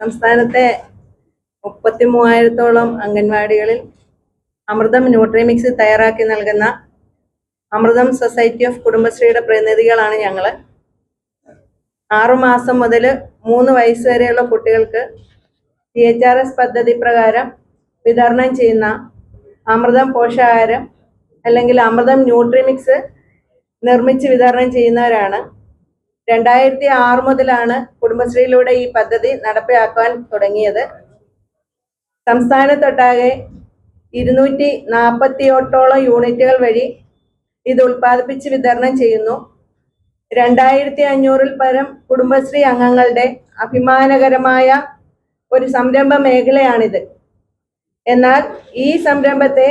സംസ്ഥാനത്തെ മുപ്പത്തി മൂവായിരത്തോളം അംഗൻവാടികളിൽ അമൃതം ന്യൂട്രിമിക്സ് തയ്യാറാക്കി നൽകുന്ന അമൃതം സൊസൈറ്റി ഓഫ് കുടുംബശ്രീയുടെ പ്രതിനിധികളാണ് ഞങ്ങൾ ആറുമാസം മുതൽ മൂന്ന് വയസ്സ് വരെയുള്ള കുട്ടികൾക്ക് ടി എച്ച് ആർ എസ് പദ്ധതി പ്രകാരം വിതരണം ചെയ്യുന്ന അമൃതം പോഷകാഹാരം അല്ലെങ്കിൽ അമൃതം ന്യൂട്രിമിക്സ് നിർമ്മിച്ച് വിതരണം ചെയ്യുന്നവരാണ്. രണ്ടായിരത്തി ആറ് മുതലാണ് കുടുംബശ്രീയിലൂടെ ഈ പദ്ധതി നടപ്പിലാക്കാൻ തുടങ്ങിയത്. സംസ്ഥാനത്തൊട്ടാകെ ഇരുന്നൂറ്റി നാൽപ്പത്തി എട്ടോളം യൂണിറ്റുകൾ വഴി ഇത് ഉൽപ്പാദിപ്പിച്ച് വിതരണം ചെയ്യുന്നു. രണ്ടായിരത്തി അഞ്ഞൂറിൽ പരം കുടുംബശ്രീ അംഗങ്ങളുടെ അഭിമാനകരമായ ഒരു സംരംഭ മേഖലയാണിത്. എന്നാൽ ഈ സംരംഭത്തെ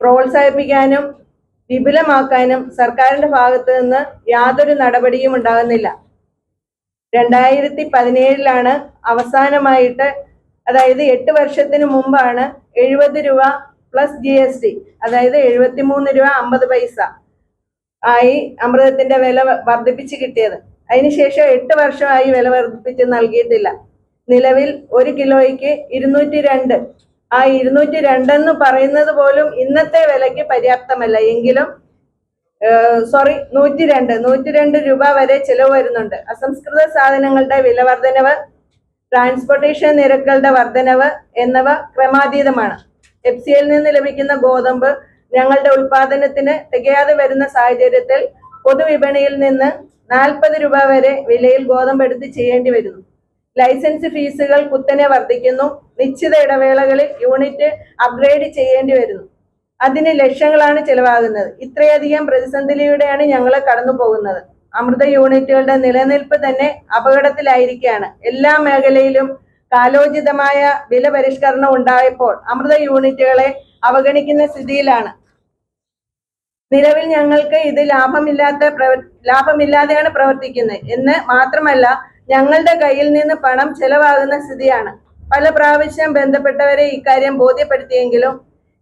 പ്രോത്സാഹിപ്പിക്കാനും വിപുലമാക്കാനും സർക്കാരിന്റെ ഭാഗത്തു നിന്ന് യാതൊരു നടപടിയും ഉണ്ടാകുന്നില്ല. രണ്ടായിരത്തി പതിനേഴിലാണ് അവസാനമായിട്ട് അതായത് എട്ട് വർഷത്തിന് മുമ്പാണ് എഴുപത് രൂപ പ്ലസ് ജി എസ് ടി അതായത് എഴുപത്തി മൂന്ന് രൂപ അമ്പത് പൈസ ആയി അമൃതത്തിന്റെ വില വർദ്ധിപ്പിച്ച് കിട്ടിയത്. അതിനുശേഷം എട്ട് വർഷമായി വില വർദ്ധിപ്പിച്ച് നൽകിയിട്ടില്ല. നിലവിൽ ഒരു കിലോയ്ക്ക് ഇരുന്നൂറ്റി രണ്ട് ആ ഇരുന്നൂറ്റി രണ്ടെന്ന് പറയുന്നത് പോലും ഇന്നത്തെ വിലയ്ക്ക് പര്യാപ്തമല്ല. എങ്കിലും സോറി നൂറ്റി രണ്ട് നൂറ്റി രണ്ട് രൂപ വരെ ചിലവ് വരുന്നുണ്ട്. അസംസ്കൃത സാധനങ്ങളുടെ വില വർധനവ് ട്രാൻസ്പോർട്ടേഷൻ നിരക്കുകളുടെ വർധനവ് എന്നിവ ക്രമാതീതമാണ്. എഫ് സിയിൽ നിന്ന് ലഭിക്കുന്ന ഗോതമ്പ് ഞങ്ങളുടെ ഉൽപാദനത്തിന് തികയാതെ വരുന്ന സാഹചര്യത്തിൽ പൊതുവിപണിയിൽ നിന്ന് നാൽപ്പത് രൂപ വരെ വിലയിൽ ഗോതമ്പ് എടുത്ത് ചെയ്യേണ്ടി വരുന്നു. ലൈസൻസ് ഫീസുകൾ കുത്തനെ വർദ്ധിക്കുന്നു. നിശ്ചിത ഇടവേളകളിൽ യൂണിറ്റ് അപ്ഗ്രേഡ് ചെയ്യേണ്ടി വരുന്നു. അതിന് ലക്ഷങ്ങളാണ് ചെലവാകുന്നത്. ഇത്രയധികം പ്രതിസന്ധിയിലൂടെയാണ് ഞങ്ങൾ കടന്നു പോകുന്നത്. അമൃത യൂണിറ്റുകളുടെ നിലനിൽപ്പ് തന്നെ അപകടത്തിലായിരിക്കുകയാണ്. എല്ലാ മേഖലയിലും കാലോചിതമായ വില പരിഷ്കരണം ഉണ്ടായപ്പോൾ അമൃത യൂണിറ്റുകളെ അവഗണിക്കുന്ന സ്ഥിതിയിലാണ്. നിലവിൽ ഞങ്ങൾക്ക് ഇത് ലാഭമില്ലാത്ത ലാഭമില്ലാതെയാണ് പ്രവർത്തിക്കുന്നത്. എന്ന് മാത്രമല്ല ഞങ്ങളുടെ കയ്യിൽ നിന്ന് പണം ചെലവാകുന്ന സ്ഥിതിയാണ്. പല പ്രാവശ്യം ബന്ധപ്പെട്ടവരെ ഇക്കാര്യം ബോധ്യപ്പെടുത്തിയെങ്കിലും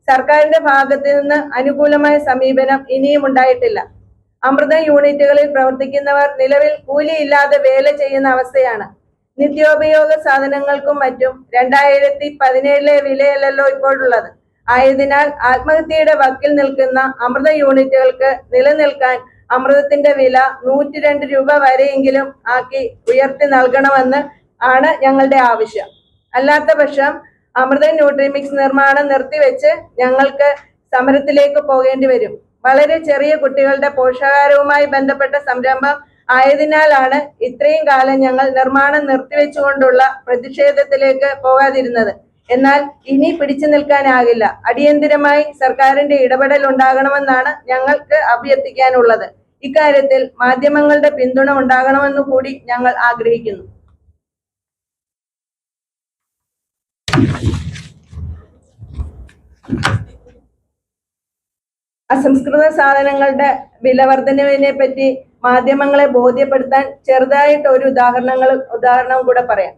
സർക്കാരിന്റെ ഭാഗത്ത് നിന്ന് അനുകൂലമായ സമീപനം ഇനിയും ഉണ്ടായിട്ടില്ല. അമൃത യൂണിറ്റുകളിൽ പ്രവർത്തിക്കുന്നവർ നിലവിൽ കൂലിയില്ലാതെ വേല ചെയ്യുന്ന അവസ്ഥയാണ്. നിത്യോപയോഗ സാധനങ്ങൾക്കും മറ്റും രണ്ടായിരത്തി പതിനേഴിലെ വിലയല്ലല്ലോ ഇപ്പോഴുള്ളത്. ആയതിനാൽ ആത്മഹത്യയുടെ വക്കിൽ നിൽക്കുന്ന അമൃത യൂണിറ്റുകൾക്ക് നിലനിൽക്കാൻ അമൃതത്തിന്റെ വില നൂറ്റി രണ്ട് രൂപ വരെയെങ്കിലും ആക്കി ഉയർത്തി നൽകണമെന്ന് ആണ് ഞങ്ങളുടെ ആവശ്യം. അല്ലാത്ത പക്ഷം അമൃത ന്യൂട്രിമിക്സ് നിർമ്മാണം നിർത്തിവെച്ച് ഞങ്ങൾക്ക് സമരത്തിലേക്ക് പോകേണ്ടി വരും. വളരെ ചെറിയ കുട്ടികളുടെ പോഷകാഹാരവുമായി ബന്ധപ്പെട്ട സംരംഭം ആയതിനാലാണ് ഇത്രയും കാലം ഞങ്ങൾ നിർമ്മാണം നിർത്തിവെച്ചുകൊണ്ടുള്ള പ്രതിഷേധത്തിലേക്ക് പോകാതിരുന്നത്. എന്നാൽ ഇനി പിടിച്ചു നിൽക്കാനാകില്ല. അടിയന്തിരമായി സർക്കാരിന്റെ ഇടപെടൽ ഉണ്ടാകണമെന്നാണ് ഞങ്ങൾക്ക് അഭ്യർത്ഥിക്കാനുള്ളത്. ഇക്കാര്യത്തിൽ മാധ്യമങ്ങളുടെ പിന്തുണ ഉണ്ടാകണമെന്ന് കൂടി ഞങ്ങൾ ആഗ്രഹിക്കുന്നു. അസംസ്കൃത സാധനങ്ങളുടെ വിലവർധനവിനെ പറ്റി മാധ്യമങ്ങളെ ബോധ്യപ്പെടുത്താൻ ചെറുതായിട്ട് ഒരു ഉദാഹരണങ്ങൾ ഉദാഹരണം കൂടെ പറയാം.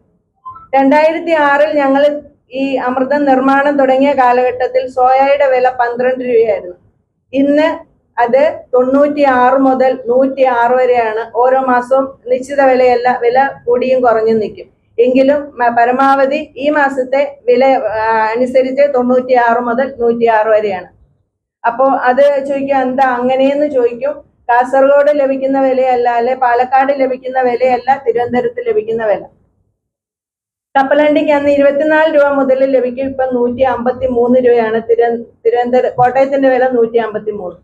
രണ്ടായിരത്തി ആറിൽ ഞങ്ങൾ ഈ അമൃതം നിർമ്മാണം തുടങ്ങിയ കാലഘട്ടത്തിൽ സോയയുടെ വില പന്ത്രണ്ട് രൂപയായിരുന്നു. ഇന്ന് അത് തൊണ്ണൂറ്റി ആറ് മുതൽ നൂറ്റി ആറ് വരെയാണ്. ഓരോ മാസവും നിശ്ചിത വിലയല്ല വില കൂടിയും കുറഞ്ഞും നിൽക്കും. എങ്കിലും പരമാവധി ഈ മാസത്തെ വില അനുസരിച്ച് തൊണ്ണൂറ്റി ആറ് മുതൽ നൂറ്റി ആറ് വരെയാണ്. അപ്പോൾ അത് ചോദിക്കുക എന്താ അങ്ങനെയെന്ന് ചോദിക്കും. കാസർഗോഡ് ലഭിക്കുന്ന വിലയല്ല അല്ലെ പാലക്കാട് ലഭിക്കുന്ന വിലയല്ല തിരുവനന്തപുരത്ത് ലഭിക്കുന്ന വില. കപ്പലണ്ടിക്ക് അന്ന് ഇരുപത്തിനാല് രൂപ മുതൽ ലഭിക്കും. ഇപ്പൊ നൂറ്റി അമ്പത്തി മൂന്ന് രൂപയാണ്. തിരു തിരുവനന്തപുരം കോട്ടയത്തിന്റെ വില നൂറ്റി അമ്പത്തി മൂന്ന്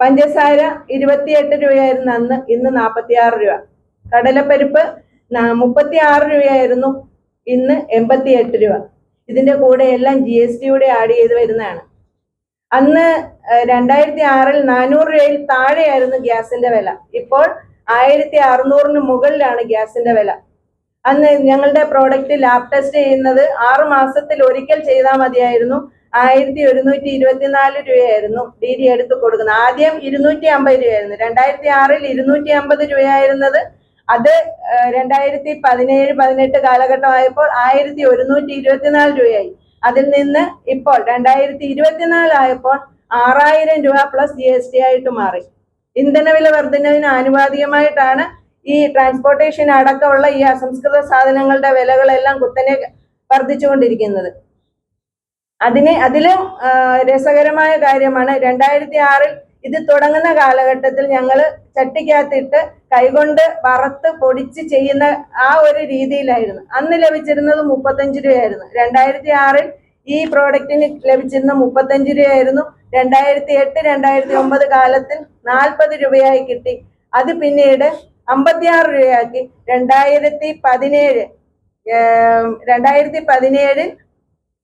പഞ്ചസാര ഇരുപത്തിയെട്ട് രൂപയായിരുന്നു അന്ന്. ഇന്ന് നാൽപ്പത്തി ആറ് രൂപ. കടലപ്പരിപ്പ് മുപ്പത്തി ആറ് രൂപയായിരുന്നു. ഇന്ന് എൺപത്തി എട്ട് രൂപ. ഇതിന്റെ കൂടെ എല്ലാം ജി എസ് ടിയുടെ ആഡ് ചെയ്ത് വരുന്നതാണ്. അന്ന് രണ്ടായിരത്തി ആറിൽ നാനൂറ് രൂപയിൽ താഴെയായിരുന്നു ഗ്യാസിന്റെ വില. ഇപ്പോൾ ആയിരത്തി അറുന്നൂറിന് മുകളിലാണ് ഗ്യാസിന്റെ വില. അന്ന് ഞങ്ങളുടെ പ്രോഡക്റ്റ് ലാബ് ടെസ്റ്റ് ചെയ്യുന്നത് ആറു മാസത്തിൽ ഒരിക്കൽ ചെയ്താൽ മതിയായിരുന്നു. ആയിരത്തി ഒരുന്നൂറ്റി ഇരുപത്തിനാല് രൂപയായിരുന്നു ഡി ഡി എടുത്ത് കൊടുക്കുന്നത്. ആദ്യം ഇരുന്നൂറ്റി അമ്പത് രൂപയായിരുന്നു. രണ്ടായിരത്തി ആറിൽ ഇരുന്നൂറ്റി അമ്പത് രൂപയായിരുന്നത് അത് രണ്ടായിരത്തി പതിനേഴ് പതിനെട്ട് കാലഘട്ടമായപ്പോൾ ആയിരത്തി ഒരുന്നൂറ്റി ഇരുപത്തിനാല് രൂപയായി. അതിൽ നിന്ന് ഇപ്പോൾ രണ്ടായിരത്തി ഇരുപത്തിനാലായപ്പോൾ ആറായിരം രൂപ പ്ലസ് ജി എസ് ടി ആയിട്ട് മാറി. ഇന്ധനവില വർധനവിന് ആനുപാതികമായിട്ടാണ് ഈ ട്രാൻസ്പോർട്ടേഷൻ അടക്കമുള്ള ഈ അസംസ്കൃത സാധനങ്ങളുടെ വിലകളെല്ലാം കുത്തനെ വർദ്ധിച്ചുകൊണ്ടിരിക്കുന്നത് അതിനെ അതിലും രസകരമായ കാര്യമാണ് രണ്ടായിരത്തി ആറിൽ ഇത് തുടങ്ങുന്ന കാലഘട്ടത്തിൽ ഞങ്ങൾ ചട്ടിക്കകത്തിട്ട് കൈകൊണ്ട് വറുത്ത് പൊടിച്ച് ചെയ്യുന്ന ആ ഒരു രീതിയിലായിരുന്നു. അന്ന് ലഭിച്ചിരുന്നത് മുപ്പത്തഞ്ച് രൂപയായിരുന്നു. രണ്ടായിരത്തി ആറിൽ ഈ പ്രോഡക്റ്റിന് ലഭിച്ചിരുന്ന മുപ്പത്തഞ്ച് രൂപയായിരുന്നു. രണ്ടായിരത്തി എട്ട് രണ്ടായിരത്തി ഒമ്പത് കാലത്തിൽ നാൽപ്പത് രൂപയായി കിട്ടി. അത് പിന്നീട് അമ്പത്തിയാറ് രൂപയാക്കി. രണ്ടായിരത്തി പതിനേഴ് രണ്ടായിരത്തി പതിനേഴിൽ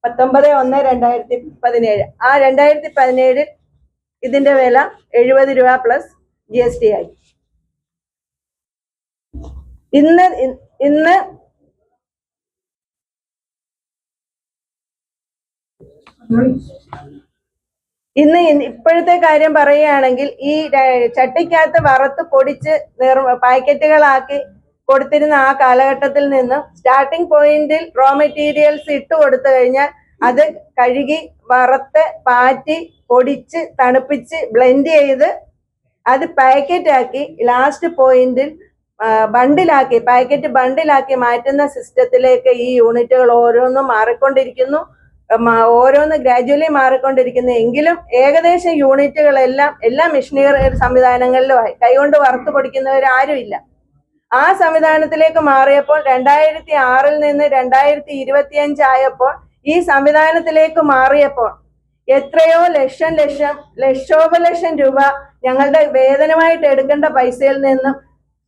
പത്തൊമ്പത് ഒന്ന് രണ്ടായിരത്തി പതിനേഴ് ആ രണ്ടായിരത്തി പതിനേഴിൽ ഇതിന്റെ വില എഴുപത് രൂപ പ്ലസ് ജി എസ് ടി ആയി. ഇന്ന് ഇന്ന് ഇന്ന് ഇപ്പോഴത്തെ കാര്യം പറയുകയാണെങ്കിൽ ഈ ചട്ടിക്കകത്ത് വറുത്ത് പൊടിച്ച് പാക്കറ്റുകളാക്കി കൊടുത്തിരുന്ന ആ കാലഘട്ടത്തിൽ നിന്നും സ്റ്റാർട്ടിംഗ് പോയിന്റിൽ റോ മെറ്റീരിയൽസ് ഇട്ട് കൊടുത്തു കഴിഞ്ഞാൽ അത് കഴുകി വറുത്ത് പാറ്റി പൊടിച്ച് തണുപ്പിച്ച് ബ്ലെൻഡ് ചെയ്ത് അത് പാക്കറ്റ് ആക്കി ലാസ്റ്റ് പോയിന്റിൽ ബണ്ടിലാക്കി പാക്കറ്റ് ബണ്ടിലാക്കി മാറ്റുന്ന സിസ്റ്റത്തിലേക്ക് ഈ യൂണിറ്റുകൾ ഓരോന്നും മാറിക്കൊണ്ടിരിക്കുന്നു. ഓരോന്ന് ഗ്രാജുവലി മാറിക്കൊണ്ടിരിക്കുന്നു. എങ്കിലും ഏകദേശം യൂണിറ്റുകളെല്ലാം എല്ലാ മെഷീനറി സംവിധാനങ്ങളിലുമായി കൈകൊണ്ട് വറുത്ത് പൊടിക്കുന്നവരാരുമില്ല. ആ സംവിധാനത്തിലേക്ക് മാറിയപ്പോൾ രണ്ടായിരത്തി ആറിൽ നിന്ന് രണ്ടായിരത്തി ഇരുപത്തിയഞ്ച് ആയപ്പോൾ ഈ സംവിധാനത്തിലേക്ക് മാറിയപ്പോൾ എത്രയോ ലക്ഷം ലക്ഷം ലക്ഷോപലക്ഷം രൂപ ഞങ്ങളുടെ വേതനമായിട്ട് എടുക്കേണ്ട പൈസയിൽ നിന്നും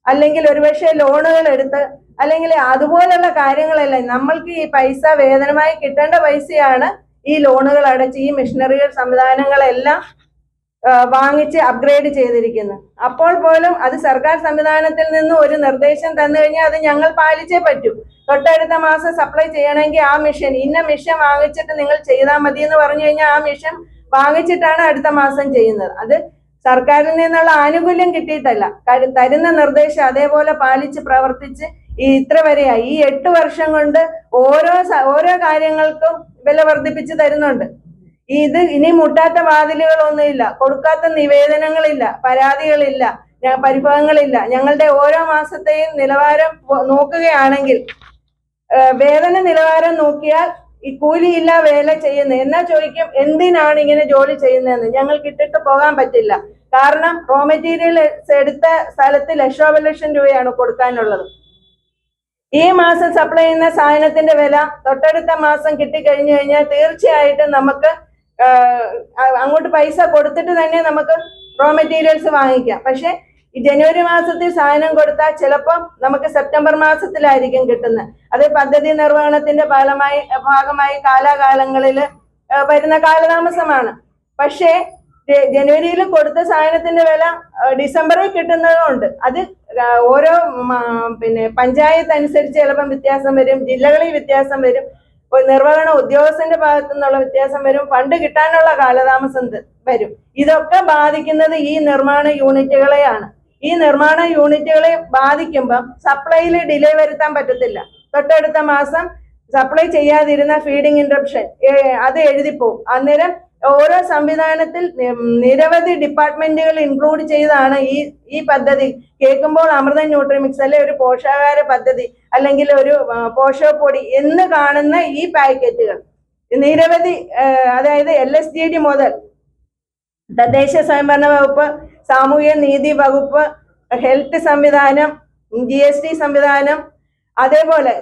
അല്ലെങ്കിൽ ഒരുപക്ഷെ ലോണുകൾ എടുത്ത് അല്ലെങ്കിൽ അതുപോലുള്ള കാര്യങ്ങളല്ലേ നമ്മൾക്ക് ഈ പൈസ വേതനമായി കിട്ടേണ്ട പൈസയാണ് ഈ ലോണുകൾ അടച്ച് ഈ മെഷീനറികൾ സംവിധാനങ്ങളെല്ലാം വാങ്ങിച്ച് അപ്ഗ്രേഡ് ചെയ്തിരിക്കുന്നു അപ്പോൾ പോലും അത് സർക്കാർ സംവിധാനത്തിൽ നിന്ന് ഒരു നിർദ്ദേശം തന്നു കഴിഞ്ഞാൽ അത് ഞങ്ങൾ പാലിച്ചേ പറ്റൂ. തൊട്ടടുത്ത മാസം സപ്ലൈ ചെയ്യണമെങ്കിൽ ആ മിഷൻ ഇന്ന മിഷൻ വാങ്ങിച്ചിട്ട് നിങ്ങൾ ചെയ്താൽ മതി എന്ന് പറഞ്ഞു കഴിഞ്ഞാൽ ആ മിഷൻ വാങ്ങിച്ചിട്ടാണ് അടുത്ത മാസം ചെയ്യുന്നത്. അത് സർക്കാരിൽ നിന്നുള്ള ആനുകൂല്യം കിട്ടിയിട്ടല്ല. തരുന്ന നിർദ്ദേശം അതേപോലെ പാലിച്ച് പ്രവർത്തിച്ച് ഈ ഇത്ര വരെയായി. ഈ എട്ട് വർഷം കൊണ്ട് ഓരോ ഓരോ കാര്യങ്ങൾക്കും വില വർദ്ധിപ്പിച്ച് തരുന്നുണ്ട്. ഇത് ഇനി മുട്ടാത്ത വാതിലുകളൊന്നുമില്ല. കൊടുക്കാത്ത നിവേദനങ്ങളില്ല. പരാതികളില്ല. പരിഭവങ്ങളില്ല. ഞങ്ങളുടെ ഓരോ മാസത്തെയും നിലവാരം നോക്കുകയാണെങ്കിൽ വേതന നിലവാരം നോക്കിയാൽ ഈ കൂലിയില്ല വേല ചെയ്യുന്നത് എന്നാ ചോദിക്കും എന്തിനാണ് ഇങ്ങനെ ജോലി ചെയ്യുന്നതെന്ന് ഞങ്ങൾ ഇട്ടിട്ട് പോകാൻ പറ്റില്ല. കാരണം റോ മെറ്റീരിയൽസ് എടുത്ത സ്ഥലത്ത് ലക്ഷോപലക്ഷം രൂപയാണ് കൊടുക്കാനുള്ളത്. ഈ മാസം സപ്ലൈ ചെയ്യുന്ന സാധനത്തിന്റെ വില തൊട്ടടുത്ത മാസം കിട്ടിക്കഴിഞ്ഞു കഴിഞ്ഞാൽ തീർച്ചയായിട്ടും നമുക്ക് അങ്ങോട്ട് പൈസ കൊടുത്തിട്ട് തന്നെ നമുക്ക് റോ മെറ്റീരിയൽസ് വാങ്ങിക്കാം. പക്ഷെ ഈ ജനുവരി മാസത്തിൽ സാധനം കൊടുത്താൽ ചിലപ്പോൾ നമുക്ക് സെപ്റ്റംബർ മാസത്തിലായിരിക്കും കിട്ടുന്നത്. അത് പദ്ധതി നിർവഹണത്തിന്റെ ഫലമായി ഭാഗമായി കാലാകാലങ്ങളിൽ വരുന്ന കാലതാമസമാണ്. പക്ഷേ ജനുവരിയിൽ കൊടുത്ത സാധനത്തിന്റെ വില ഡിസംബറിൽ കിട്ടുന്നതുകൊണ്ട് അത് ഓരോ പിന്നെ പഞ്ചായത്ത് അനുസരിച്ച് ചിലപ്പം വ്യത്യാസം വരും ജില്ലകളിൽ വ്യത്യാസം വരും. നിർവഹണ ഉദ്യോഗസ്ഥന്റെ ഭാഗത്തു നിന്നുള്ള വ്യത്യാസം വരും ഫണ്ട് കിട്ടാനുള്ള കാലതാമസം വരും. ഇതൊക്കെ ബാധിക്കുന്നത് ഈ നിർമ്മാണ യൂണിറ്റുകളെയാണ്. ഈ നിർമ്മാണ യൂണിറ്റുകളെ ബാധിക്കുമ്പം സപ്ലൈയിൽ ഡിലേ വരുത്താൻ പറ്റത്തില്ല. തൊട്ടടുത്ത മാസം സപ്ലൈ ചെയ്യാതിരുന്ന ഫീഡിംഗ് ഇൻട്രപ്ഷൻ അത് എഴുതിപ്പോവും. അന്നേരം ഓരോ സംവിധാനത്തിൽ നിരവധി ഡിപ്പാർട്ട്മെന്റുകൾ ഇൻക്ലൂഡ് ചെയ്താണ് ഈ ഈ പദ്ധതി. കേൾക്കുമ്പോൾ അമൃത ന്യൂട്രിമിക്സ് അല്ലെ ഒരു പോഷകാഹാര പദ്ധതി അല്ലെങ്കിൽ ഒരു പോഷകപ്പൊടി എന്ന് കാണുന്ന ഈ പാക്കറ്റുകൾ. നിരവധി അതായത് എൽ എസ് ജി ഡി മുതൽ തദ്ദേശ സ്വയംഭരണ വകുപ്പ് സാമൂഹ്യ നീതി വകുപ്പ് ഹെൽത്ത് സംവിധാനം ജി എസ് ടി സംവിധാനം അതേപോലെ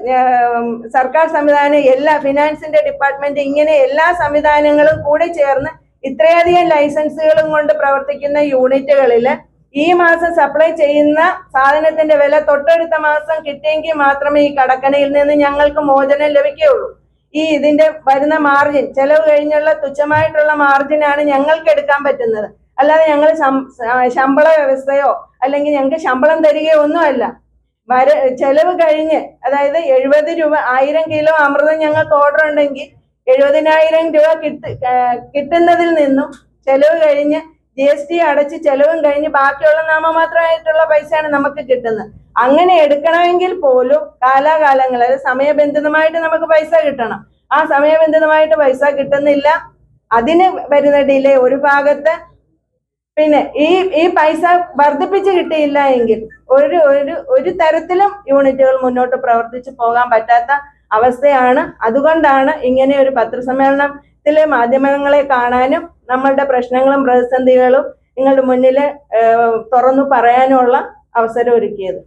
സർക്കാർ സംവിധാനം എല്ലാ ഫിനാൻസിന്റെ ഡിപ്പാർട്ട്മെന്റ് ഇങ്ങനെ എല്ലാ സംവിധാനങ്ങളും കൂടി ചേർന്ന് ഇത്രയധികം ലൈസൻസുകളും കൊണ്ട് പ്രവർത്തിക്കുന്ന യൂണിറ്റുകളിൽ ഈ മാസം സപ്ലൈ ചെയ്യുന്ന സാധനത്തിന്റെ വില തൊട്ടടുത്ത മാസം കിട്ടിയെങ്കിൽ മാത്രമേ ഈ കടക്കണയിൽ നിന്ന് ഞങ്ങൾക്ക് മോചനം ലഭിക്കുകയുള്ളൂ. ഈ ഇതിന്റെ വരുന്ന മാർജിൻ ചെലവ് കഴിഞ്ഞുള്ള തുച്ഛമായിട്ടുള്ള മാർജിനാണ് ഞങ്ങൾക്ക് എടുക്കാൻ പറ്റുന്നത്. അല്ലാതെ ഞങ്ങൾ ശമ്പള വ്യവസ്ഥയോ അല്ലെങ്കിൽ ഞങ്ങൾക്ക് ശമ്പളം തരികയോ ഒന്നുമല്ല. വര ചെലവ് കഴിഞ്ഞ് അതായത് എഴുപത് രൂപ ആയിരം കിലോ അമൃതം ഞങ്ങൾക്ക് ഓർഡർ ഉണ്ടെങ്കിൽ എഴുപതിനായിരം രൂപ കിട്ട് കിട്ടുന്നതിൽ നിന്നും ചെലവ് കഴിഞ്ഞ് ജി എസ് ടി അടച്ച് ചെലവും കഴിഞ്ഞ് ബാക്കിയുള്ള നാമമാത്രമായിട്ടുള്ള പൈസയാണ് നമുക്ക് കിട്ടുന്നത്. അങ്ങനെ എടുക്കണമെങ്കിൽ പോലും കാലാകാലങ്ങൾ അതായത് സമയബന്ധിതമായിട്ട് നമുക്ക് പൈസ കിട്ടണം. ആ സമയബന്ധിതമായിട്ട് പൈസ കിട്ടുന്നില്ല. അതിന് വരുന്ന ഡിലേ ഒരു ഭാഗത്ത് പിന്നെ ഈ ഈ പൈസ വർദ്ധിപ്പിച്ച് കിട്ടിയില്ല എങ്കിൽ ഒരു ഒരു ഒരു തരത്തിലും യൂണിറ്റുകൾ മുന്നോട്ട് പ്രവർത്തിച്ചു പോകാൻ പറ്റാത്ത അവസ്ഥയാണ്. അതുകൊണ്ടാണ് ഇങ്ങനെ ഒരു പത്രസമ്മേളനത്തിലെ മാധ്യമങ്ങളെ കാണാനും നമ്മളുടെ പ്രശ്നങ്ങളും പ്രതിസന്ധികളും നിങ്ങളുടെ മുന്നിൽ തുറന്നു പറയാനുള്ള അവസരം ഒരുക്കിയത്.